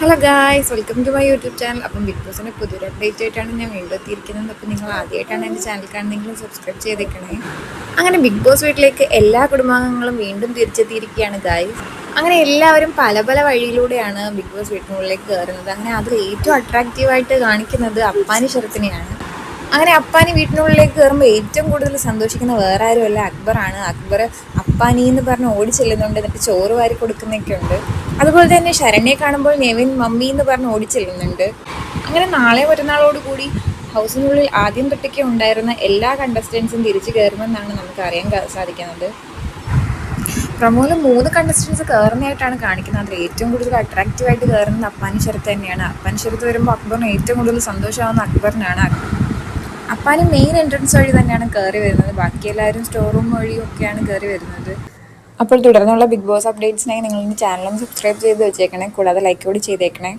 Hello guys welcome to my YouTube channel അപ്പം big ബോസിന്റെ പുതിയൊരു അപ്ഡേറ്റ് ആയിട്ടാണ് ഞാൻ വീണ്ടും എത്തിയിരിക്കുന്നത്. അപ്പം നിങ്ങൾ ആദ്യമായിട്ടാണ് എന്റെ ചാനൽ കാണുന്നെങ്കിലും സബ്സ്ക്രൈബ് ചെയ്തേക്കണേ. അങ്ങനെ ബിഗ് ബോസ് വീട്ടിലേക്ക് എല്ലാ കുടുംബാംഗങ്ങളും വീണ്ടും തിരിച്ചെത്തിയിരിക്കുകയാണ് ഗായ്സ് അങ്ങനെ എല്ലാവരും പല പല വഴിയിലൂടെയാണ് ബിഗ് ബോസ് വീട്ടിനുള്ളിലേക്ക് കയറുന്നത്. അങ്ങനെ അതിൽ ഏറ്റവും അട്രാക്റ്റീവായിട്ട് കാണിക്കുന്നത് അപ്പാനി ശരത്തിനെയാണ്. അങ്ങനെ അപ്പാനി വീട്ടിനുള്ളിലേക്ക് കയറുമ്പോൾ ഏറ്റവും കൂടുതൽ സന്തോഷിക്കുന്ന വേറെ ആരുമല്ല അക്ബറാണ്. അക്ബർ അപ്പാനി എന്ന് പറഞ്ഞ് ഓടി ചെല്ലുന്നുണ്ട് എന്നിട്ട് ചോറ് വാരി കൊടുക്കുന്നൊക്കെ ഉണ്ട്. അതുപോലെ തന്നെ ശരണ്യെ കാണുമ്പോൾ നെവിൻ മമ്മി എന്ന് പറഞ്ഞ് ഓടി ചെല്ലുന്നുണ്ട്. അങ്ങനെ നാളെ മറ്റന്നാളോട് കൂടി ഹൗസിനുള്ളിൽ ആദ്യം തൊട്ടൊക്കെ ഉണ്ടായിരുന്ന എല്ലാ കണ്ടസ്റ്റൻസും തിരിച്ചു കയറുമെന്നാണ് നമുക്ക് അറിയാൻ സാധിക്കുന്നത്. പ്രമോൽ മൂന്ന് കണ്ടസ്റ്റൻസ് കയറുന്നതായിട്ടാണ് കാണിക്കുന്നത്. അതിൽ ഏറ്റവും കൂടുതൽ അട്രാക്റ്റീവായിട്ട് കയറുന്നത് അപ്പാനി ശരത്ത് തന്നെയാണ്. അപ്പാനി ശരത്ത് വരുമ്പോൾ അക്ബറിന് ഏറ്റവും കൂടുതൽ സന്തോഷമാകുന്ന അക്ബറിനാണ് അപ്പാനി മെയിൻ എൻട്രൻസ് വഴി തന്നെയാണ് കയറി വരുന്നത്. ബാക്കി എല്ലാവരും സ്റ്റോർ റൂം വഴിയും ഒക്കെയാണ് കയറി വരുന്നത്. അപ്പോൾ തുടർന്നുള്ള ബിഗ് ബോസ് അപ്ഡേറ്റ്സിനായി നിങ്ങൾ ചാനലും സബ്സ്ക്രൈബ് ചെയ്ത് വെച്ചേക്കണേ. കൂടാതെ ലൈക്ക് കൂടി ചെയ്തേക്കണേ.